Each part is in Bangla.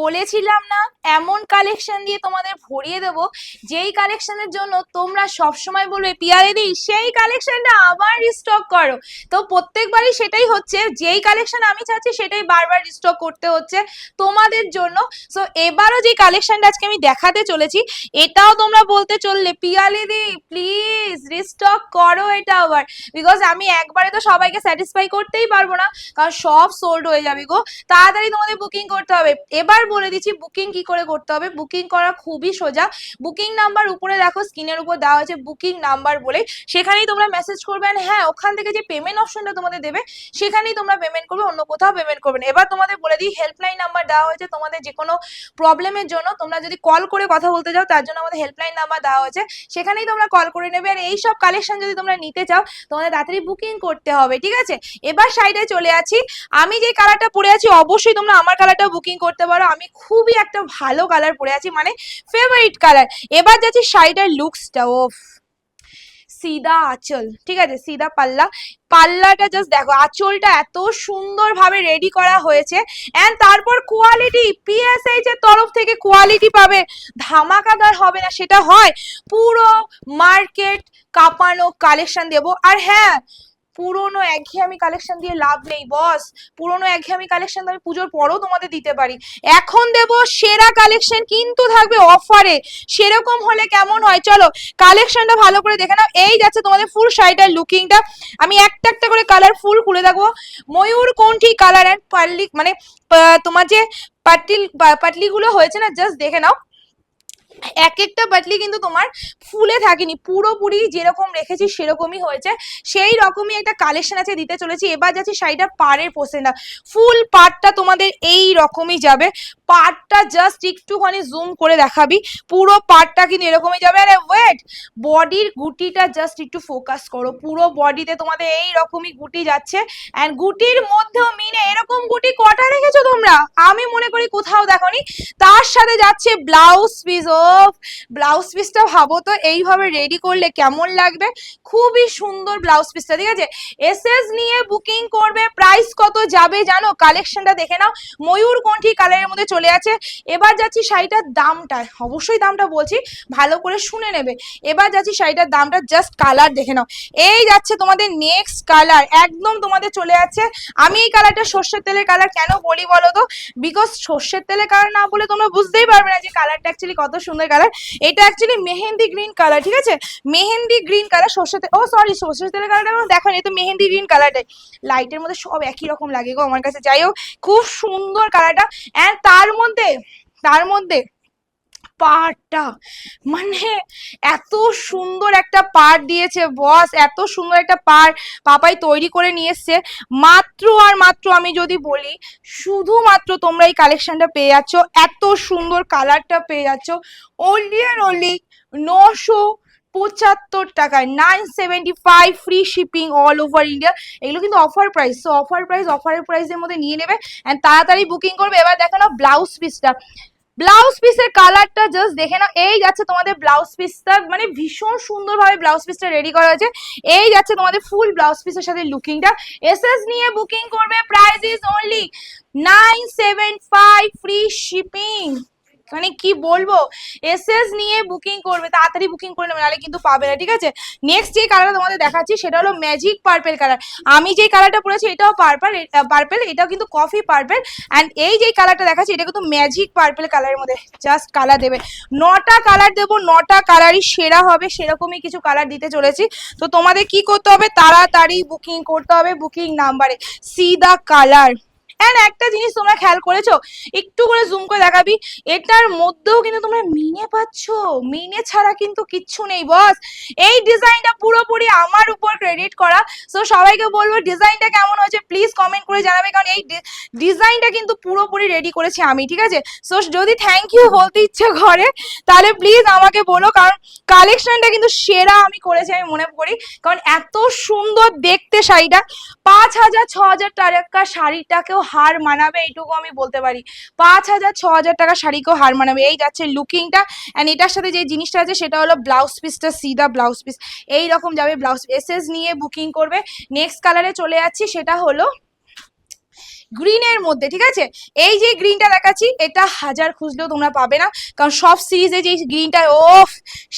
বলেছিলাম না, এমন কালেকশন দিয়ে তোমাদের ভরিয়ে দেবো, যেই কালেকশনের জন্য তোমরা সব সময় বলবে পিয়ারে দি সেই কালেকশনটা আবার রিস্টক করো। তো প্রত্যেকবারই সেটাই হচ্ছে, যেই কালেকশন আমি চাচ্ছি সেটাই বারবার রিস্টক করতে হচ্ছে তোমাদের জন্য। সো এবারও যে কালেকশনটা আজকে আমি দেখাতে চলেছি, এটাও তোমরা বলতে চললে পিয়ালি দি প্লিজ রিস্টক করো এটা আবার। বিকজ আমি একবারে তো সবাইকে স্যাটিসফাই করতেই পারব না, কারণ সব সোল্ড হয়ে যাবে গো। তাড়াতাড়ি তোমাদের বুকিং করতে হবে। এবার বলে দিচ্ছি বুকিং কি করে করতে হবে? বুকিং করা খুবই সোজা। বুকিং নাম্বার উপরে দেখো, স্ক্রিনের উপর দেওয়া হয়েছে বুকিং নাম্বার বলে। সেখানেই তোমরা মেসেজ করবে হ্যাঁ ওখান থেকে যে পেমেন্ট অপশনটা তোমাদের দেবে, সেখানেই তোমরা পেমেন্ট করবে, অন্য কোথাও পেমেন্ট করবে না। এবার তোমাদের বলে দিই হেল্পলাইন নাম্বার দেওয়া হয়েছে তোমাদের যে কোনো প্রবলেমের জন্য। তোমরা যদি কল করে কথা বলতে চাও তার জন্য আমাদের হেল্পলাইন নাম্বার দেওয়া হয়েছে। সেখানেই তোমরা কল করে নেবে আর এই সব কালেকশন যদি তোমরা নিতে চাও, তোমাদের তাড়াতাড়ি বুকিং করতে হবে, ঠিক আছে? এবার সাইডে চলে আছি। আমি যে কালারটা পরে আছি, অবশ্যই তোমরা আমার কালারটা বুকিং করতে পারো। আমি খুবই একটা ভালো কালার পরে আছি মানে ফেভারিট কালার এবার যাচ্ছি শাড়িটার লুকসটা ও সিদা আঁচল, ঠিক আছে? সিদা পাল্লা। পাল্লাটা জাস্ট দেখো, আঁচলটা এত সুন্দরভাবে রেডি করা হয়েছে। অ্যান্ড তারপর কোয়ালিটি পিএসএইচ এর তরফ থেকে কোয়ালিটি পাবে। ধামাকাদার হবে না, সেটা হয়। পুরো মার্কেট কাঁপানো কালেকশন দেবো। আর হ্যাঁ পুরোনো একঘেয়েমি কালেকশন দিয়ে লাভ নেই বস পুরোনো একঘেয়েমি কালেকশন আমি পুজোর পরও তোমাদের দিতে পারি। এখন দেব সেরা কালেকশন কিন্তু থাকবে অফারে সেরকম হলে কেমন হয়? চলো কালেকশনটা ভালো করে দেখে নাও। এই যাচ্ছে তোমাদের ফুল শাড়িটার লুকিংটা আমি একটা একটা করে কালার ফুল খুলে দেখব। ময়ূর কোনটি কালার অ্যান্ড পার্লি মানে তোমার যে পাটলি পাটলিগুলো হয়েছে না জাস্ট দেখে নাও। এক একটা বাটলি কিন্তু তোমার ফুলে থাকেনি, পুরোপুরি যেরকম রেখেছি সেরকমই হয়েছে। সেই রকমই একটা কালেকশন আছে দিতে চলেছি। এবার যাচ্ছি শাড়িটা পাড়ের পোষেনটা ফুল পাটটা তোমাদের এই রকমই যাবে। পাটটা জাস্ট একটুখানি জুম করে দেখাবি। পুরো পাটটা কিন্তু এরকমই যাবে। আরে ওয়েট বডির গুটিটা জাস্ট একটু ফোকাস করো। পুরো বডিতে তোমাদের এই রকমই গুটি যাচ্ছে। অ্যান্ড গুটির মধ্যেও মিনে এরকম গুটি কটা রেখেছো তোমরা? আমি মনে করি কোথাও দেখোনি। তার সাথে যাচ্ছে ব্লাউজ পিস অফ ব্লাউজ পিসটা ভাবো তো, এইভাবে রেডি করলে কেমন লাগবে? খুবই সুন্দর ব্লাউজ পিসটা ঠিক আছে? এসএস নিয়ে বুকিং করবে প্রাইস কত যাবে জানো? কালেকশনটা দেখে নাও। ময়ূর কোনটি কালারের মধ্যে চলে আছে। এবার যাচ্ছি শাড়িটার দামটা, অবশ্যই দামটা বলছি, ভালো করে শুনে নেবে। এবার যাচ্ছি শাড়িটার দামটা জাস্ট কালার দেখে নাও। এই যাচ্ছে তোমাদের নেক্সট কালার একদম তোমাদের চলে যাচ্ছে আমি এই কালারটা সর্ষের তেলের কালার কেন বলি বলো তো? বিকজ সর্ষের তেলের কালার না বলে তোমরা বুঝতেই পারবে না যে কালারটা অ্যাকচুয়ালি কত সুন্দর কালার এটা অ্যাকচুয়ালি মেহেন্দি গ্রিন কালার ঠিক আছে? মেহেন্দি গ্রিন কালার সর্ষেতে তেল ও সরি সর্ষের তেলের কালারটা দেখো তো, মেহেন্দি গ্রিন কালারটাই লাইটের মধ্যে সব একই রকম লাগে গো আমার কাছে। যাই হোক, খুব সুন্দর কালারটা অ্যান্ড তার মধ্যে তার মধ্যে পাড়টা। মানে এত সুন্দর একটা পাড় দিয়েছে বস এত সুন্দর একটা পাড় পাপাই তৈরি করে নিয়ে এসছে। মাত্র আর মাত্র আমি যদি বলি, শুধুমাত্র তোমরা এই কালেকশনটা পেয়ে যাচ্ছ, এত সুন্দর কালারটা পেয়ে যাচ্ছ। অনলি আর অনলি নশো পঁচাত্তর টাকায় nine seventy five free shipping all over India এগুলো কিন্তু offer price so offer price অফারের প্রাইসের মধ্যে নিয়ে নেবে অ্যান্ড তাড়াতাড়ি বুকিং করবে। এবার দেখো না ব্লাউজ পিসটা ব্লাউজ পিসের কালারটা জাস্ট দেখে নাও। এই যাচ্ছে তোমাদের ব্লাউজ পিসটা মানে ভীষণ সুন্দরভাবে ব্লাউজ পিসটা রেডি করা হয়েছে। এই যাচ্ছে তোমাদের ফুল ব্লাউজ পিসের সাথে লুকিংটা এসএস নিয়ে বুকিং করবে price is only nine seven five free shipping মানে কি বলব? এসএস নিয়ে বুকিং করবে, তাড়াতাড়ি বুকিং করে নেবে, নাহলে কিন্তু পাবে না, ঠিক আছে? নেক্সট যে কালারটা তোমাদের দেখাচ্ছি, সেটা হলো ম্যাজিক পার্পেল কালার আমি যেই কালারটা পরেছি, এটাও পার্পল পার্পেল এটাও কিন্তু কফি পার্পেল অ্যান্ড এই যে কালারটা দেখাচ্ছি, এটা কিন্তু ম্যাজিক পার্পেল কালারের মধ্যে জাস্ট কালার দেবে। নটা কালার দেবো, নটা কালারই সেরা হবে, সেরকমই কিছু কালার দিতে চলেছি। তো তোমাদের কি করতে হবে? তাড়াতাড়ি বুকিং করতে হবে বুকিং নাম্বারে সি দা কালার অ্যান্ড একটা জিনিস তোমরা খেয়াল করেছ? একটু করে জুম করে দেখাবি। এটার মধ্যেও কিন্তু তোমরা মিনে পাচ্ছ। মিনে ছাড়া কিন্তু কিচ্ছু নেই বস এই ডিজাইনটা পুরোপুরি আমার উপর ক্রেডিট করা। সো সবাইকে বলব ডিজাইনটা কেমন হয়েছে প্লিজ কমেন্ট করে জানাবে। কারণ এই ডিজাইনটা কিন্তু পুরোপুরি রেডি করেছি আমি, ঠিক আছে? সো যদি থ্যাংক ইউ বলতে ইচ্ছে করে, তাহলে প্লিজ আমাকে বলো। কারণ কালেকশনটা কিন্তু সেরা আমি করেছি, আমি মনে করি। কারণ এত সুন্দর দেখতে শাড়িটা। পাঁচ হাজার, ছ হাজার টাকা শাড়িটাকেও হার মানাবে, এইটুকু আমি বলতে পারি। পাঁচ হাজার, ছ হাজার টাকা শাড়িকেও হার মানাবে। এই যাচ্ছে লুকিংটা অ্যান্ড এটার সাথে যে জিনিসটা আছে, সেটা হলো ব্লাউজ পিসটা সিধা ব্লাউজ পিস এই রকম যাবে ব্লাউজ এসএস নিয়ে বুকিং করবে। নেক্সট কালারে চলে যাচ্ছি, সেটা হলো গ্রিনের মধ্যে, ঠিক আছে? এই যে গ্রিনটা দেখাচ্ছি, এটা হাজার খুঁজলেও তোমরা পাবে না। কারণ সব সিরিজে যে গ্রিনটা ওফ!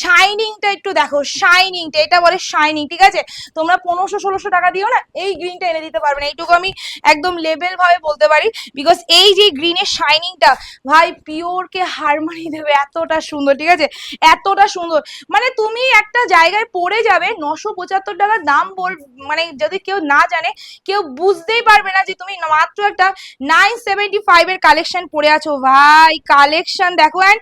শাইনিংটা একটু দেখো শাইনিংটা এটা বলে শাইনিং ঠিক আছে? তোমরা পনেরোশো, ষোলোশো টাকা দিও না, এই গ্রিনটা এনে দিতে পারবে না। এইটুকু আমি একদম লেভেল ভাবে বলতে পারি। বিকজ এই যে গ্রিনের শাইনিংটা ভাই পিওরকে হার দেবে, এতটা সুন্দর, ঠিক আছে? এতটা সুন্দর। মানে তুমি একটা জায়গায় পড়ে যাবে, নশো পঁচাত্তর টাকার দাম বল মানে যদি কেউ না জানে, কেউ বুঝতেই পারবে না যে তুমি মাত্র একটা নাইন সেভেন্টি ফাইভ এর কালেকশন পরে আছো। ভাই কালেকশন দেখো অ্যান্ড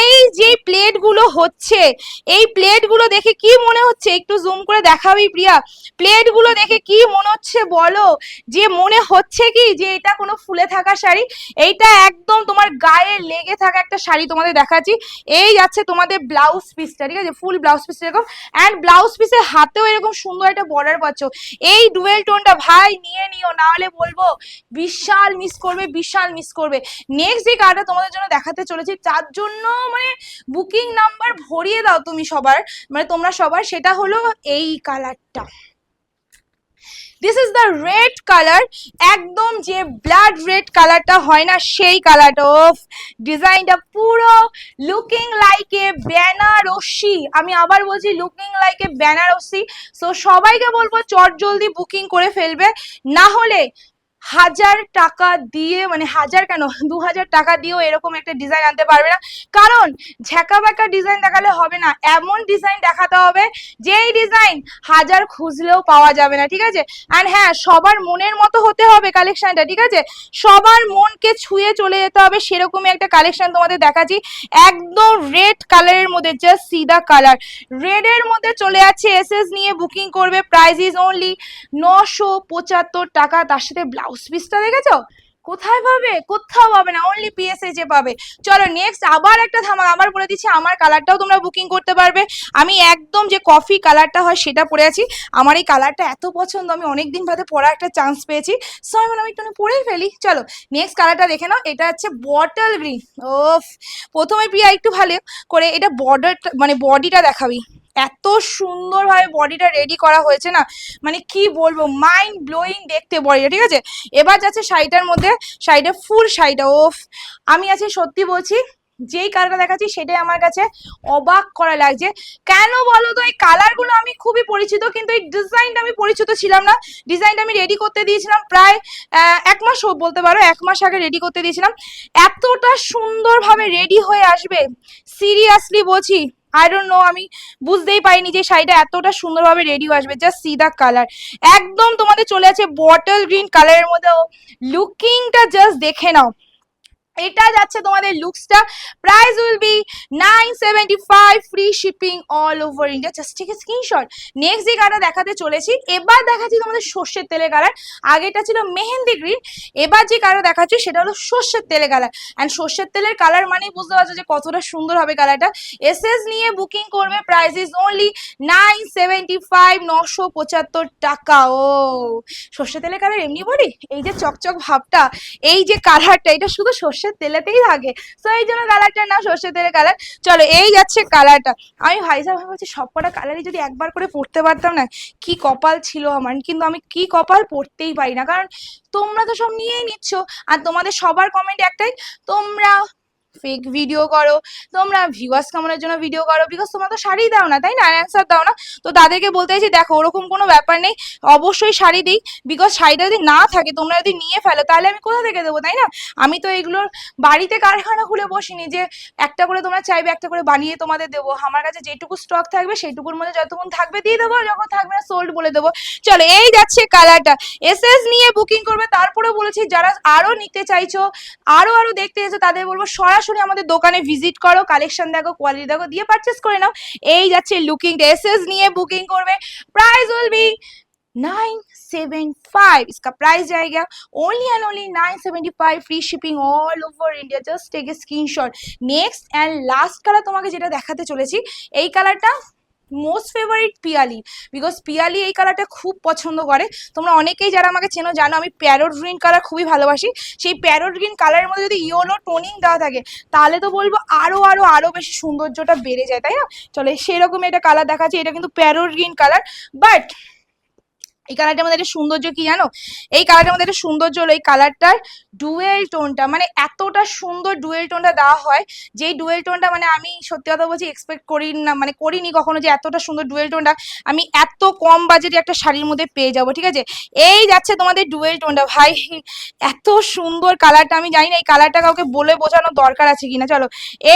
এই যে প্লেটগুলো হচ্ছে, এই প্লেটগুলো দেখে কি মনে হচ্ছে? একটু জুম করে দেখাবি প্রিয়া। প্লেটগুলো দেখে কি মনে হচ্ছে বলো? যে মনে হচ্ছে কি? যে এটা কোনো ফুলে থাকা শাড়ি, এইটা একদম তোমার গায়ে লেগে থাকা একটা শাড়ি তোমাদের দেখাচ্ছি। এই যাচ্ছে তোমাদের ব্লাউজ পিসটা ঠিক আছে? ফুল ব্লাউজ পিস এরকম অ্যান্ড ব্লাউজ পিসের হাতেও এরকম সুন্দর একটা বর্ডার পাচ্ছ। এই ডুয়েল টোনটা ভাই, নিয়ে নিও, না হলে বলব বিশাল মিস করবে, বিশাল মিস করবে। নেক্সট যে কার্ডটা তোমাদের জন্য দেখাতে চলেছি, তার জন্য মানে বুকিং নাম্বার ভরিয়ে দাও তুমি সবার মানে তোমরা সবার, সেটা হলো এই কালারটা this is the red colour একদম যে ব্লাড রেড কালারটা হয় না, সেই কালারটা অফ ডিজাইনটা পুরো লুকিং লাইক এ বেনারসি। আমি আবার বলছি looking like a Banarasi. So সবাইকে বলব চট জলদি বুকিং করে ফেলবে। না হলে হাজার টাকা দিয়ে মানে হাজার কেন? দু হাজার টাকা দিয়েও এরকম একটা ডিজাইন আনতে পারবে না। কারণ ঝ্যাকা ব্যাকা ডিজাইন দেখালে হবে না। এমন ডিজাইন দেখাতে হবে যেই ডিজাইন হাজার খুঁজলেও পাওয়া যাবে না, ঠিক আছে? অ্যান্ড হ্যাঁ সবার মনের মতো হতে হবে কালেকশানটা ঠিক আছে? সবার মনকে ছুঁয়ে চলে যেতে হবে সেরকমই একটা কালেকশান তোমাদের দেখাচ্ছি। একদম রেড কালারের মধ্যে জাস্ট সিদা কালার রেডের মধ্যে চলে যাচ্ছে এসএস নিয়ে বুকিং করবে প্রাইস ইজ অনলি নশো পঁচাত্তর টাকা। তার সাথে ব্লাউজ পিসটা দেখেছ? কোথায় পাবে? কোথাও পাবে না অনলি পিএসএ যে পাবে। চলো নেক্সট আবার একটা থামা আবার বলে দিচ্ছি, আমার কালারটাও তোমরা বুকিং করতে পারবে। আমি একদম যে কফি কালারটা হয় সেটা পরে আছি। আমার এই কালারটা এত পছন্দ, আমি অনেক দিন বাদে পড়ার একটা চান্স পেয়েছি। সো আমি আমি একটু পরেই ফেলি। চলো নেক্সট কালারটা দেখে নাও। এটা হচ্ছে বটল গ্রিন ওফ, প্রথমে প্রিয়া একটু ভালো করে, এটা বর্ডার মানে বডিটা দেখাবি। এত সুন্দরভাবে বডিটা রেডি করা হয়েছে না? মানে কি বলব মাইন্ড ব্লোয়িং দেখতে বডিটা ঠিক আছে? এবার যাচ্ছে শাড়িটার মধ্যে, শাড়িটা ফুল শাড়িটা, ওফ! আমি আছি সত্যি বলছি, যেই কালারটা দেখাচ্ছি সেটাই আমার কাছে অবাক করা লাগছে। কেন বলো তো, এই কালারগুলো আমি খুবই পরিচিত, কিন্তু এই ডিজাইনটা আমি পরিচিত ছিলাম না। ডিজাইনটা আমি রেডি করতে দিয়েছিলাম প্রায় এক মাস বলতে পারো, এক মাস আগে রেডি করতে দিয়েছিলাম। এতটা সুন্দরভাবে রেডি হয়ে আসবে। সিরিয়াসলি বলছি আই ডোন্ট নো আমি বুঝতেই পারিনি যে শাড়িটা এতটা সুন্দরভাবে রেডি আসবে। জাস্ট সি দা কালার একদম তোমাদের চলে আছে বটল গ্রিন কালারের মধ্যে। লুকিংটা জাস্ট দেখে নাও। এটা যাচ্ছে তোমাদের লুকসটা price will be nine seventy five free shipping all over India just ঠিক স্ক্রিনশট নেক্সট যে কালারটা দেখাতে চলেছি, এবার দেখাচ্ছি তোমাদের সর্ষের তেলে কালার আগেটা ছিল মেহেন্দি গ্রিন এবার যে কালার দেখাচ্ছি সেটা হলো সর্ষের তেলে কালার অ্যান্ড সর্ষের তেলের কালার মানেই বুঝতে পারছ যে কতটা সুন্দর হবে কালারটা এসএস নিয়ে বুকিং করবে price is only nine seventy five নশো পঁচাত্তর টাকা। ও, সর্ষের তেলের কালার এমনি বলি? এই যে চকচক ভাবটা, এই যে কালারটা এটা শুধু সর্ষের তেলেতেই থাকে। তো এই জন্য কালারটার নাম সর্ষের তেলের কালার চলো, এই যাচ্ছে কালারটা আমি ভাই সাহেব ভাবছি সবকটা কালারই যদি একবার করে পড়তে পারতাম না, কি কপাল ছিল আমার। কিন্তু আমি কি কপাল পড়তেই পারি না। কারণ তোমরা তো সব নিয়েই নিচ্ছ। আর তোমাদের সবার কমেন্ট একটাই, তোমরা ফেক ভিডিও করো, তোমরা ভিউয়ার্স কামানোর জন্য ভিডিও করো? বিকজ তোমরা তো শাড়ি দাও না, তাই না? অ্যান্সার দাও না। তো তাদেরকে বলতে চাইছি, দেখো, ওরকম কোনো ব্যাপার নেই। অবশ্যই শাড়ি দিই। বিকজ শাড়িটা যদি না থাকে, তোমরা যদি নিয়ে ফেলো, তাহলে আমি কোথা থেকে দেবো, তাই না? আমি তো এগুলোর বাড়িতে কারখানা খুলে বসিনি যে একটা করে তোমরা চাইবে, একটা করে বানিয়ে তোমাদের দেবো। আমার কাছে যেটুকু স্টক থাকবে সেইটুকুর মধ্যে যতক্ষণ থাকবে দিয়ে দেবো যখন থাকবে না সোল্ড বলে দেবো। চলো, এই যাচ্ছে কালারটা এসএস নিয়ে বুকিং করবে তারপরে বলেছি, যারা আরও নিতে চাইছো, আরও আরও দেখতে এসো তাদের বলব, সরাসরি আমাদের দোকানে ভিজিট করো কালেকশন দেখো কোয়ালিটি দেখো দিয়ে পারচেস করে নাও এই যাচ্ছে লুকিং এসএস নিয়ে বুকিং করবে price will be nine seven five इसका प्राइस जाएगा only and only nine seventy five free shipping all over India just take a screenshot next and last colour তোমাকে যেটা দেখাতে চলেছি এই কালারটা most favourite Piyali because Piyali এই কালারটা খুব পছন্দ করে। তোমরা অনেকেই যারা আমাকে চেনো জানো, আমি প্যারোট গ্রিন কালার খুবই ভালোবাসি। সেই প্যারোট গ্রিন কালারের মধ্যে যদি ইয়েলো টোনিং দেওয়া থাকে, তাহলে তো বলব আরও আরও আরও বেশি সৌন্দর্যটা বেড়ে যায়, তাই না? চলে সেরকমই এটা কালার দেখাচ্ছি, এটা কিন্তু প্যারোট গ্রিন কালার বাট এই কালারটার মধ্যে একটা সৌন্দর্য কি জানো? এই কালারটার মধ্যে একটা সৌন্দর্য হলো এই কালারটার ডুয়েল টোনটা মানে এতটা সুন্দর ডুয়েল টোনটা দেওয়া হয় যেই ডুয়েল টোনটা মানে আমি সত্যি কথা বলছি এক্সপেক্ট করি না মানে করিনি কখনো যে এতটা সুন্দর ডুয়েল টোনটা আমি এত কম বাজেটে একটা শাড়ির মধ্যে পেয়ে যাব, ঠিক আছে? এই যাচ্ছে তোমাদের ডুয়েল টোনটা ভাই, এত সুন্দর কালারটা আমি জানি না এই কালারটা কাউকে বলে বোঝানোর দরকার আছে কিনা, চলো।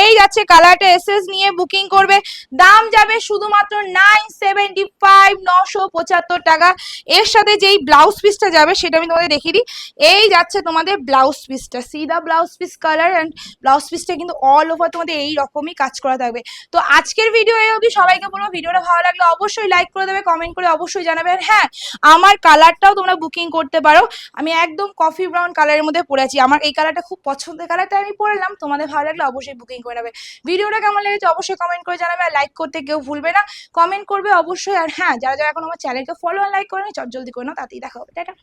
এই যাচ্ছে কালারটা এসএস নিয়ে বুকিং করবে। দাম যাবে শুধুমাত্র নাইন সেভেন্টি ফাইভ নশো পঁচাত্তর টাকা। এর সাথে যেই ব্লাউজ পিসটা যাবে সেটা আমি তোমাদের দেখিয়ে দিই। এই যাচ্ছে তোমাদের ব্লাউজ পিসটা see the blouse piece colour and blouse পিসটা কিন্তু অল ওভার তোমাদের এই রকমই কাজ করা থাকবে। তো আজকের ভিডিও এই অবধি সবাইকে বলব, ভিডিওটা ভালো লাগলে অবশ্যই লাইক করে দেবে কমেন্ট করে অবশ্যই জানাবে। আর হ্যাঁ আমার কালারটাও তোমরা বুকিং করতে পারো। আমি একদম কফি ব্রাউন কালারের মধ্যে পরেছি আমার এই কালারটা খুব পছন্দের কালারটা আমি পরলাম তোমাদের ভালো লাগলে অবশ্যই বুকিং করে নেবে। ভিডিওটা কেমন লেগেছে অবশ্যই কমেন্ট করে জানাবে। আর লাইক করতে কেউ ভুলবে না। কমেন্ট করবে অবশ্যই। আর হ্যাঁ যারা যারা এখন আমার চ্যানেলকে ফলো আর লাইক করে চট জলদি করে নাও তাতেই দেখা হবে। টাটা।